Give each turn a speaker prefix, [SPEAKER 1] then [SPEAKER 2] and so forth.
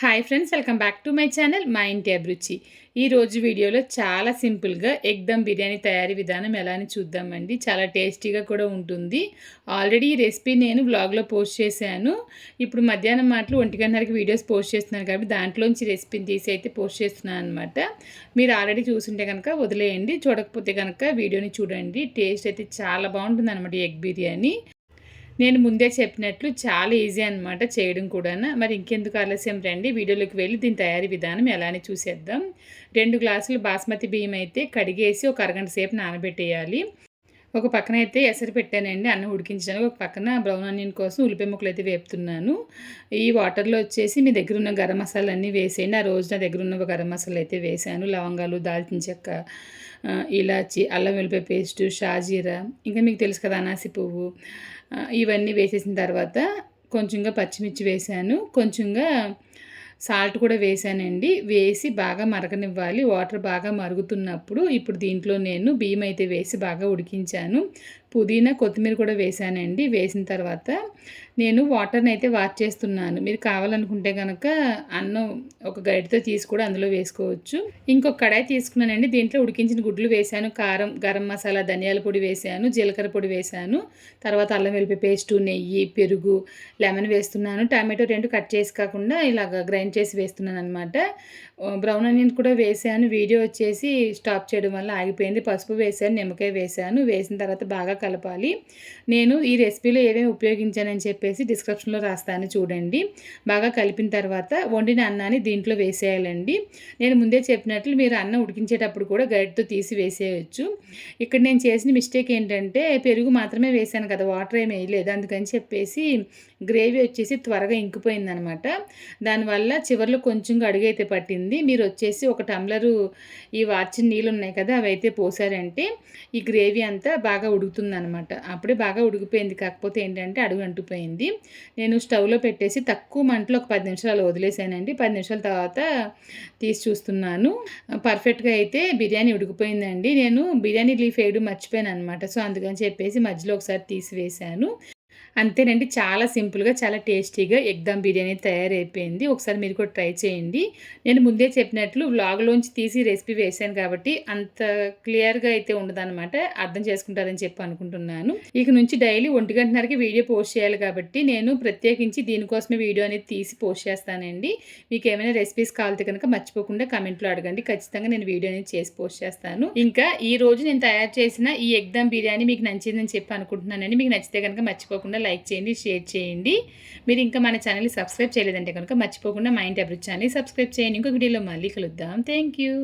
[SPEAKER 1] Hi friends welcome back to my channel మా ఇంటి అభిరుచి ఈరోజు వీడియోలో చాలా సింపుల్గా ఎగ్ దమ్ బిర్యానీ తయారీ విధానం ఎలా అని చూద్దామండి. చాలా టేస్టీగా కూడా ఉంటుంది. ఆల్రెడీ ఈ రెసిపీ నేను వ్లాగ్లో పోస్ట్ చేశాను. ఇప్పుడు మధ్యాహ్నం మాటలు ఒంటి వీడియోస్ పోస్ట్ చేస్తున్నాను కాబట్టి దాంట్లోంచి రెసిపీని తీసి అయితే పోస్ట్ చేస్తున్నాను అనమాట మీరు ఆల్రెడీ చూసుంటే కనుక వదిలేయండి. చూడకపోతే కనుక వీడియోని చూడండి. టేస్ట్ అయితే చాలా బాగుంటుంది అనమాట ఎగ్ బిర్యానీ. నేను ముందే చెప్పినట్లు చాలా ఈజీ అనమాట చేయడం కూడా మరి ఇంకెందుకు ఆలస్యం రండి వీడియోలోకి వెళ్ళి దీని తయారీ విధానం ఎలానే చూసేద్దాం. రెండు గ్లాసులు బాస్మతి బియ్యం అయితే కడిగేసి ఒక అరగంట సేపు నానబెట్టేయాలి. ఒక పక్కన అయితే ఎసరు పెట్టానండి అన్నం ఉడికించడానికి. ఒక పక్కన బ్రౌన్ ఆనియన్ కోసం ఉల్లిపాయ ముక్కలు అయితే వేపుతున్నాను. ఈ వాటర్లో వచ్చేసి మీ దగ్గర ఉన్న గరం మసాలా అన్నీ వేసేయండి. ఆ రోజు నా దగ్గర ఉన్న గరం మసాలా అయితే వేసాను. లవంగాలు దాల్చిన చెక్క ఇలాచి అల్లం వెల్లిపాయ పేస్టు షాజీరా ఇంకా మీకు తెలుసు కదా అనాసి పువ్వు. ఇవన్నీ వేసేసిన తర్వాత కొంచెంగా పచ్చిమిర్చి వేసాను. కొంచెంగా సాల్ట్ కూడా వేసానండి. వేసి బాగా మరగనివ్వాలి. వాటర్ బాగా మరుగుతున్నప్పుడు ఇప్పుడు దీంట్లో నేను బియ్యం అయితే వేసి బాగా ఉడికించాను. పుదీనా కొత్తిమీర కూడా వేసానండి. వేసిన తర్వాత నేను వాటర్ని అయితే వాచ్ చేస్తున్నాను. మీరు కావాలనుకుంటే కనుక అన్నం ఒక గైడ్తో తీసి కూడా అందులో వేసుకోవచ్చు. ఇంకొక కడాయి తీసుకున్నానండి. దీంట్లో ఉడికించిన గుడ్లు వేశాను కారం గరం మసాలా ధనియాల పొడి వేసాను. జీలకర్ర పొడి వేసాను. తర్వాత అల్లం వెల్లిపాయ పేస్టు నెయ్యి పెరుగు లెమన్ వేస్తున్నాను. టమాటో రెండు కట్ చేసి కాకుండా ఇలాగ గ్రైండ్ చేసి వేస్తున్నాను అనమాట బ్రౌన్ ఆనియన్ కూడా వేసాను. వీడియో వచ్చేసి స్టాప్ చేయడం వల్ల ఆగిపోయింది. పసుపు వేసాను. నిమ్మకాయ వేసాను. వేసిన తర్వాత బాగా కలపాలి. నేను ఈ రెసిపీలో ఏమేమి ఉపయోగించానని చెప్పేసి డిస్క్రిప్షన్లో రాస్తాను చూడండి. బాగా కలిపిన తర్వాత వండిన అన్నాన్ని దీంట్లో వేసేయాలండి. నేను ముందే చెప్పినట్లు మీరు అన్నం ఉడికించేటప్పుడు కూడా గైడ్తో తీసి వేసేయచ్చు. ఇక్కడ నేను చేసిన మిస్టేక్ ఏంటంటే పెరుగు మాత్రమే వేసాను కదా వాటర్ ఏమి వేయలేదు. అందుకని చెప్పేసి గ్రేవీ వచ్చేసి త్వరగా ఇంకిపోయిందనమాట. దానివల్ల చివరిలో కొంచెం అడుగైతే పట్టింది. మీరు వచ్చేసి ఒక టమ్లరు ఈ వాచిన నీళ్ళు ఉన్నాయి కదా అవి అయితే పోసారంటే ఈ గ్రేవీ అంతా బాగా అనమాట అప్పుడే బాగా ఉడికిపోయింది. కాకపోతే ఏంటంటే అడుగు అంటుపోయింది నేను స్టవ్లో పెట్టేసి తక్కువ మంటలో ఒక పది నిమిషాలు వదిలేసానండి. పది నిమిషాల తర్వాత తీసి చూస్తున్నాను. పర్ఫెక్ట్గా అయితే బిర్యానీ ఉడికిపోయిందండి. నేను బిర్యానీ లీఫ్ వేయడం మర్చిపోయాను అనమాట సో అందుకని చెప్పేసి మధ్యలో ఒకసారి తీసివేశాను అంతేనండి. చాలా సింపుల్గా చాలా టేస్టీగా ఎగ్దమ్ బిర్యానీ తయారైపోయింది. ఒకసారి మీరు కూడా ట్రై చేయండి. నేను ముందే చెప్పినట్లు వ్లాగ్లోంచి తీసి రెసిపీ వేసాను కాబట్టి అంత క్లియర్గా అయితే ఉండదన్నమాట. అర్థం చేసుకుంటారని చెప్పి అనుకుంటున్నాను. ఇక నుంచి డైలీ ఒంటి గంటన్నరకి వీడియో పోస్ట్ చేయాలి కాబట్టి నేను ప్రత్యేకించి దీనికోసమే వీడియో అనేది తీసి పోస్ట్ చేస్తానండి. మీకు ఏమైనా రెసిపీస్ కావాలితే కనుక మర్చిపోకుండా కమెంట్లో అడగండి. ఖచ్చితంగా నేను వీడియో అనేది చేసి పోస్ట్ చేస్తాను. ఇంకా ఈ రోజు నేను తయారు చేసిన ఈ ఎగ్దాం బిర్యానీ మీకు నచ్చిందని చెప్పి అనుకుంటున్నానండి. మీకు నచ్చితే కనుక మర్చిపోకుండా లైక్ చేయండి షేర్ చేయండి. మీరు ఇంకా మన ఛానల్ని సబ్స్క్రైబ్ చేయలేదంటే కనుక మర్చిపోకుండా మా ఇంటి అభిరుచి ఛానల్ సబ్స్క్రైబ్ చేయండి. ఇంకొక వీడియోలో మళ్ళీ కలుద్దాం. Thank you.